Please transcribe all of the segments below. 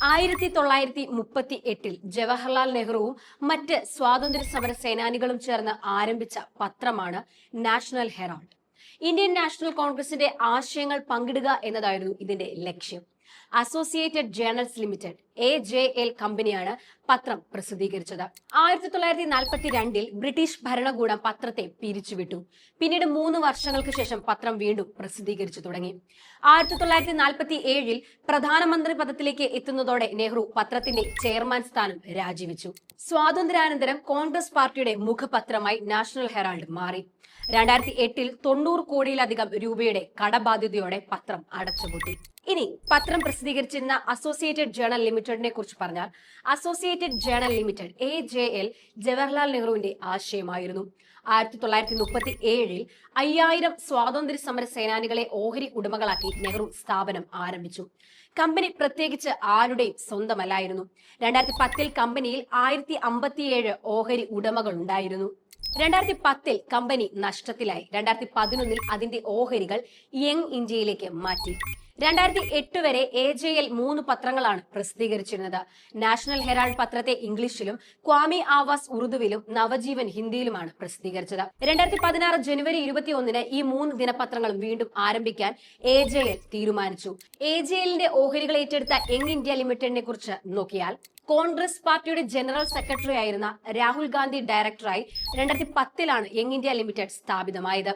ആയിരത്തി തൊള്ളായിരത്തി മുപ്പത്തി എട്ടിൽ ജവഹർലാൽ നെഹ്റുവും മറ്റ് സ്വാതന്ത്ര്യ സമര സേനാനികളും ചേർന്ന് ആരംഭിച്ച പത്രമാണ് നാഷണൽ ഹെറാൾഡ്. ഇന്ത്യൻ നാഷണൽ കോൺഗ്രസിന്റെ ആശയങ്ങൾ പങ്കിടുക എന്നതായിരുന്നു ഇതിന്റെ ലക്ഷ്യം. Associated Journals Limited A J L കമ്പനിയാണ് പത്രം പ്രസിദ്ധീകരിച്ചത്. ആയിരത്തി തൊള്ളായിരത്തി നാൽപ്പത്തി രണ്ടിൽ ബ്രിട്ടീഷ് ഭരണകൂടം പത്രത്തെ പിരിച്ചുവിട്ടു. പിന്നീട് മൂന്ന് വർഷങ്ങൾക്ക് ശേഷം പത്രം വീണ്ടും പ്രസിദ്ധീകരിച്ചു തുടങ്ങി. ആയിരത്തി തൊള്ളായിരത്തി നാൽപ്പത്തി ഏഴിൽ പ്രധാനമന്ത്രി പദത്തിലേക്ക് എത്തുന്നതോടെ നെഹ്റു പത്രത്തിന്റെ ചെയർമാൻ സ്ഥാനം രാജിവെച്ചു. സ്വാതന്ത്ര്യാനന്തരം കോൺഗ്രസ് പാർട്ടിയുടെ മുഖപത്രമായി നാഷണൽ ഹെറാൾഡ് മാറി. രണ്ടായിരത്തി എട്ടിൽ തൊണ്ണൂറ് കോടിയിലധികം രൂപയുടെ കടബാധ്യതയോടെ പത്രം അടച്ചുപൂട്ടി. ഇനി പത്രം പ്രസിദ്ധീകരിച്ചിരുന്ന അസോസിയേറ്റഡ് ജേണൽ ലിമിറ്റഡിനെ കുറിച്ച് പറഞ്ഞാൽ Associated Journal Limited A J L Jawaharlal നെഹ്റുവിന്റെ ആശയമായിരുന്നു. ആയിരത്തി തൊള്ളായിരത്തി മുപ്പത്തി ഏഴിൽ അയ്യായിരം സ്വാതന്ത്ര്യ സമര സേനാനികളെ ഓഹരി ഉടമകളാക്കി നെഹ്റു സ്ഥാപനം ആരംഭിച്ചു. കമ്പനി പ്രത്യേകിച്ച് ആരുടെയും സ്വന്തമല്ലായിരുന്നു. രണ്ടായിരത്തി പത്തിൽ കമ്പനിയിൽ ആയിരത്തി അമ്പത്തിയേഴ് ഓഹരി ഉടമകൾ ഉണ്ടായിരുന്നു. രണ്ടായിരത്തി പത്തിൽ കമ്പനി നഷ്ടത്തിലായി. രണ്ടായിരത്തി പതിനൊന്നിൽ അതിന്റെ ഓഹരികൾ യങ് ഇന്ത്യയിലേക്ക് മാറ്റി. രണ്ടായിരത്തി എട്ട് വരെ എ ജെ എൽ മൂന്ന് പത്രങ്ങളാണ് പ്രസിദ്ധീകരിച്ചിരുന്നത്. നാഷണൽ ഹെറാൾഡ് പത്രത്തെ ഇംഗ്ലീഷിലും ക്വാമി ആവാസ് ഉറുദുവിലും നവജീവൻ ഹിന്ദിയിലുമാണ് പ്രസിദ്ധീകരിച്ചത്. രണ്ടായിരത്തി പതിനാറ് ജനുവരി ഇരുപത്തി ഒന്നിന് ഈ മൂന്ന് ദിനപത്രങ്ങളും വീണ്ടും ആരംഭിക്കാൻ എ ജെ എൽ തീരുമാനിച്ചു. എ ജെ എല്ലിന്റെ ഓഹരികൾ ഏറ്റെടുത്ത യങ് ഇന്ത്യ ലിമിറ്റഡിനെ കുറിച്ച് നോക്കിയാൽ കോൺഗ്രസ് പാർട്ടിയുടെ ജനറൽ സെക്രട്ടറി ആയിരുന്ന രാഹുൽ ഗാന്ധി ഡയറക്ടറായി രണ്ടായിരത്തി പത്തിലാണ് യങ് ഇന്ത്യ ലിമിറ്റഡ് സ്ഥാപിതമായത്.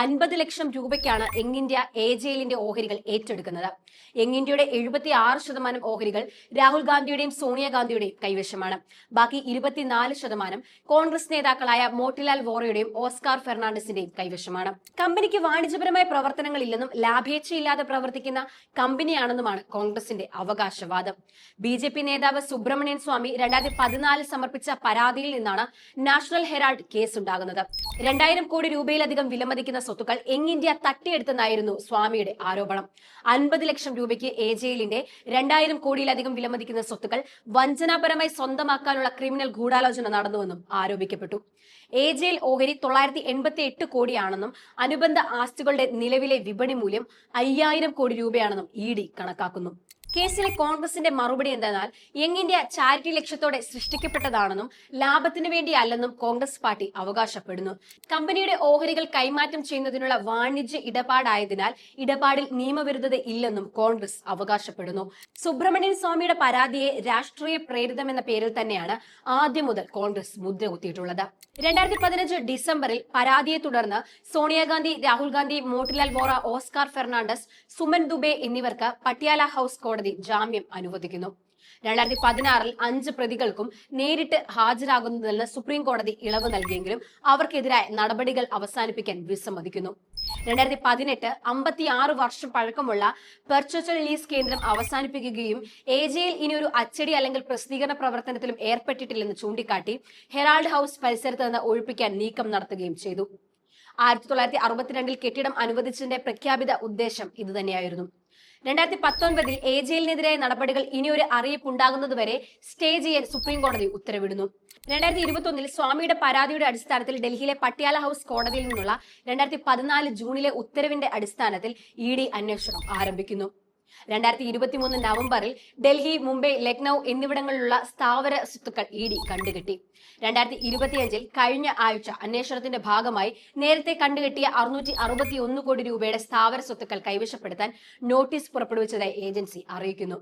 അൻപത് ലക്ഷം രൂപയ്ക്കാണ് യങ് ഇന്ത്യ എ ജെ എല്ലിന്റെ ഓഹരികൾ ഏറ്റെടുക്കുന്നത്. യങ് ഇന്ത്യയുടെ എഴുപത്തി ആറ് ശതമാനം ഓഹരികൾ രാഹുൽ ഗാന്ധിയുടെയും സോണിയാഗാന്ധിയുടെയും കൈവശമാണ്. ബാക്കി ഇരുപത്തിനാല് ശതമാനം കോൺഗ്രസ് നേതാക്കളായ മോട്ടിലാൽ വോറയുടെയും ഓസ്കാർ ഫെർണാണ്ടസിന്റെയും കൈവശമാണ്. കമ്പനിക്ക് വാണിജ്യപരമായ പ്രവർത്തനങ്ങളില്ലെന്നും ലാഭേച്ഛയില്ലാതെ പ്രവർത്തിക്കുന്ന കമ്പനിയാണെന്നുമാണ് കോൺഗ്രസിന്റെ അവകാശവാദം. ബി നേതാവ് നേതാവ് സുബ്രഹ്മണ്യൻ സ്വാമി രണ്ടായിരത്തി പതിനാലിൽ സമർപ്പിച്ച പരാതിയിൽ നിന്നാണ് നാഷണൽ ഹെറാൾഡ് കേസ് ഉണ്ടാകുന്നത്. രണ്ടായിരം കോടി രൂപയിലധികം വിലമതിക്കുന്ന സ്വത്തുക്കൾ യങ് ഇന്ത്യ തട്ടിയെടുത്തെന്നായിരുന്നു സ്വാമിയുടെ ആരോപണം. അൻപത് ലക്ഷം രൂപയ്ക്ക് എ ജെയിലിന്റെ രണ്ടായിരം കോടിയിലധികം വിലമതിക്കുന്ന സ്വത്തുക്കൾ വഞ്ചനാപരമായി സ്വന്തമാക്കാനുള്ള ക്രിമിനൽ ഗൂഢാലോചന നടന്നുവെന്നും ആരോപിക്കപ്പെട്ടു. എ ജെയിൽ ഓഹരി തൊള്ളായിരത്തി എൺപത്തി എട്ട് കോടിയാണെന്നും അനുബന്ധ ആസ്തികളുടെ നിലവിലെ വിപണി മൂല്യം അയ്യായിരം കോടി രൂപയാണെന്നും ഇ ഡി കണക്കാക്കുന്നു. കേസിലെ കോൺഗ്രസിന്റെ മറുപടി എന്തെന്നാൽ യങ് ഇന്ത്യ ചാരിറ്റി ലക്ഷ്യത്തോടെ സൃഷ്ടിക്കപ്പെട്ടതാണെന്നും ലാഭത്തിനു വേണ്ടിയല്ലെന്നും കോൺഗ്രസ് പാർട്ടി അവകാശപ്പെടുന്നു. കമ്പനിയുടെ ഓഹരികൾ കൈമാറ്റം ചെയ്യുന്നതിനുള്ള വാണിജ്യ ഇടപാടായതിനാൽ ഇടപാടിൽ നിയമവിരുദ്ധത ഇല്ലെന്നും കോൺഗ്രസ് അവകാശപ്പെടുന്നു. സുബ്രഹ്മണ്യൻ സ്വാമിയുടെ പരാതിയെ രാഷ്ട്രീയ പ്രേരിതം എന്ന പേരിൽ തന്നെയാണ് ആദ്യം മുതൽ കോൺഗ്രസ് മുദ്ര കുത്തിയിട്ടുള്ളത്. രണ്ടായിരത്തി പതിനഞ്ച് ഡിസംബറിൽ പരാതിയെ തുടർന്ന് സോണിയാഗാന്ധി രാഹുൽ ഗാന്ധി മോട്ടിലാൽ വോറ ഓസ്കാർ ഫെർണാണ്ടസ് സുമൻ ദുബെ എന്നിവർക്ക് പട്യാല ഹൌസ് കോടതി ജാമ്യം അനുവദിക്കുന്നു. രണ്ടായിരത്തി പതിനാറിൽ അഞ്ച് പ്രതികൾക്കും നേരിട്ട് ഹാജരാകുന്നതിന് സുപ്രീം കോടതി ഇളവ് നൽകിയെങ്കിലും അവർക്കെതിരായ നടപടികൾ അവസാനിപ്പിക്കാൻ വിസമ്മതിക്കുന്നു. രണ്ടായിരത്തി പതിനെട്ട് അമ്പത്തി ആറ് വർഷം പഴക്കമുള്ള പെർച്ചൽ ലീസ് കേന്ദ്രം അവസാനിപ്പിക്കുകയും എ ജെയിൽ ഇനി ഒരു അച്ചടി അല്ലെങ്കിൽ പ്രസിദ്ധീകരണ പ്രവർത്തനത്തിലും ഏർപ്പെട്ടിട്ടില്ലെന്ന് ചൂണ്ടിക്കാട്ടി ഹെറാൾഡ് ഹൌസ് പരിസരത്ത് നിന്ന് ഒഴിപ്പിക്കാൻ നീക്കം നടത്തുകയും ചെയ്തു. ആയിരത്തി തൊള്ളായിരത്തി അറുപത്തിരണ്ടിൽ കെട്ടിടം അനുവദിച്ചതിന്റെ പ്രഖ്യാപിത ഉദ്ദേശം ഇതുതന്നെയായിരുന്നു. രണ്ടായിരത്തി പത്തൊൻപതിൽ എ ജയിലിനെതിരായ നടപടികൾ ഇനിയൊരു അറിയിപ്പ് ഉണ്ടാകുന്നതുവരെ സ്റ്റേ ചെയ്യാൻ സുപ്രീം കോടതി ഉത്തരവിടുന്നു. രണ്ടായിരത്തി ഇരുപത്തൊന്നിൽ സ്വാമിയുടെ പരാതിയുടെ അടിസ്ഥാനത്തിൽ ഡൽഹിയിലെ പട്യാല ഹൗസ് കോടതിയിൽ നിന്നുള്ള രണ്ടായിരത്തി പതിനാല് ജൂണിലെ ഉത്തരവിന്റെ അടിസ്ഥാനത്തിൽ ഇ ഡി അന്വേഷണം ആരംഭിക്കുന്നു. രണ്ടായിരത്തി ഇരുപത്തി മൂന്ന് നവംബറിൽ ഡൽഹി മുംബൈ ലക്നൗ എന്നിവിടങ്ങളിലുള്ള സ്ഥാവര സ്വത്തുക്കൾ ഇ ഡി കണ്ടുകെട്ടി. രണ്ടായിരത്തി ഇരുപത്തിയഞ്ചിൽ കഴിഞ്ഞ ആഴ്ച അന്വേഷണത്തിന്റെ ഭാഗമായി നേരത്തെ കണ്ടുകെട്ടിയ അറുന്നൂറ്റി അറുപത്തി ഒന്ന് കോടി രൂപയുടെ സ്ഥാവര സ്വത്തുക്കൾ കൈവശപ്പെടുത്താൻ നോട്ടീസ് പുറപ്പെടുവിച്ചതായി ഏജൻസി അറിയിക്കുന്നു.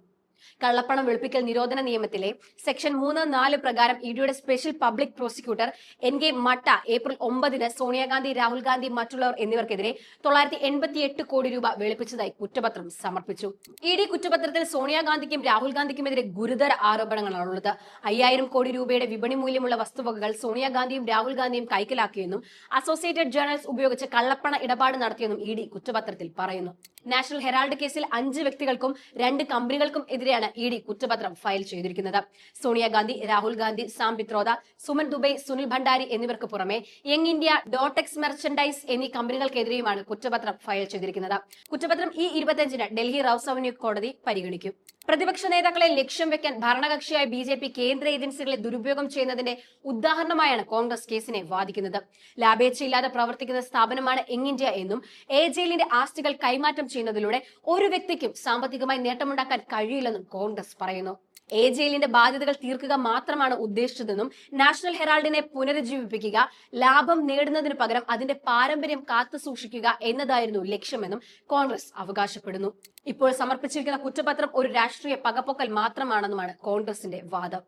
കള്ളപ്പണം വെളുപ്പിക്കൽ നിരോധന നിയമത്തിലെ സെക്ഷൻ മൂന്ന് നാല് പ്രകാരം ഇഡിയുടെ special public prosecutor N K Matta April ഒമ്പതിന് സോണിയാഗാന്ധി രാഹുൽ ഗാന്ധി മറ്റുള്ളവർ എന്നിവർക്കെതിരെ തൊള്ളായിരത്തി എൺപത്തി എട്ട് കോടി രൂപ വെളുപ്പിച്ചതായി കുറ്റപത്രം സമർപ്പിച്ചു. ഇ ഡി കുറ്റപത്രത്തിൽ സോണിയാഗാന്ധിക്കും രാഹുൽ ഗാന്ധിക്കുമെതിരെ ഗുരുതര ആരോപണങ്ങളാണുള്ളത്. അയ്യായിരം കോടി രൂപയുടെ വിപണി മൂല്യമുള്ള വസ്തുവകകൾ സോണിയാഗാന്ധിയും രാഹുൽ ഗാന്ധിയും കൈക്കലാക്കിയെന്നും അസോസിയേറ്റഡ് ജേർണൽസ് ഉപയോഗിച്ച് കള്ളപ്പണ ഇടപാട് നടത്തിയെന്നും ഇ ഡി കുറ്റപത്രത്തിൽ പറയുന്നു. നാഷണൽ ഹെറാൾഡ് കേസിൽ അഞ്ച് വ്യക്തികൾക്കും രണ്ട് കമ്പനികൾക്കും എതിരെയാണ് ഇ ഡി കുറ്റപത്രം ഫയൽ ചെയ്തിരിക്കുന്നത്. സോണിയാഗാന്ധി രാഹുൽ ഗാന്ധി സാം പിത്രോദ സുമൻ ദുബൈ സുനിൽ ഭണ്ഡാരി എന്നിവർക്ക് പുറമെ യങ് ഇന്ത്യ ഡോട്ടെക്സ് മെർച്ചൻഡൈസ് എന്നീ കമ്പനികൾക്കെതിരെയുമാണ് കുറ്റപത്രം ഫയൽ ചെയ്തിരിക്കുന്നത്. കുറ്റപത്രം ഈ ഇരുപത്തിയഞ്ചിന് ഡൽഹി റൌസ് അവന്യൂ കോടതി പരിഗണിക്കും. പ്രതിപക്ഷ നേതാക്കളെ ലക്ഷ്യം വെക്കാൻ ഭരണകക്ഷിയായ ബി ജെ പി കേന്ദ്ര ഏജൻസികളെ ദുരുപയോഗം ചെയ്യുന്നതിന്റെ ഉദാഹരണമായാണ് കോൺഗ്രസ് കേസിനെ വാദിക്കുന്നത്. ലാഭേച്ഛയില്ലാതെ പ്രവർത്തിക്കുന്ന സ്ഥാപനമാണ് യങ് ഇന്ത്യ എന്നും എ ജയിലിന്റെ ആസ്തികൾ കൈമാറ്റം ചെയ്യുന്നതിലൂടെ ഒരു വ്യക്തിക്കും സാമ്പത്തികമായി നേട്ടമുണ്ടാക്കാൻ കഴിയില്ലെന്നും കോൺഗ്രസ് പറയുന്നു. എ ജയിലിന്റെ ബാധ്യതകൾ തീർക്കുക മാത്രമാണ് ഉദ്ദേശിച്ചതെന്നും നാഷണൽ ഹെറാൾഡിനെ പുനരുജ്ജീവിപ്പിക്കുക ലാഭം നേടുന്നതിന് പകരം അതിന്റെ പാരമ്പര്യം കാത്തു സൂക്ഷിക്കുക എന്നതായിരുന്നു ലക്ഷ്യമെന്നും കോൺഗ്രസ് അവകാശപ്പെടുന്നു. ഇപ്പോൾ സമർപ്പിച്ചിരിക്കുന്ന കുറ്റപത്രം ഒരു രാഷ്ട്രീയ പകപ്പൊക്കൽ മാത്രമാണെന്നുമാണ് കോൺഗ്രസിന്റെ വാദം.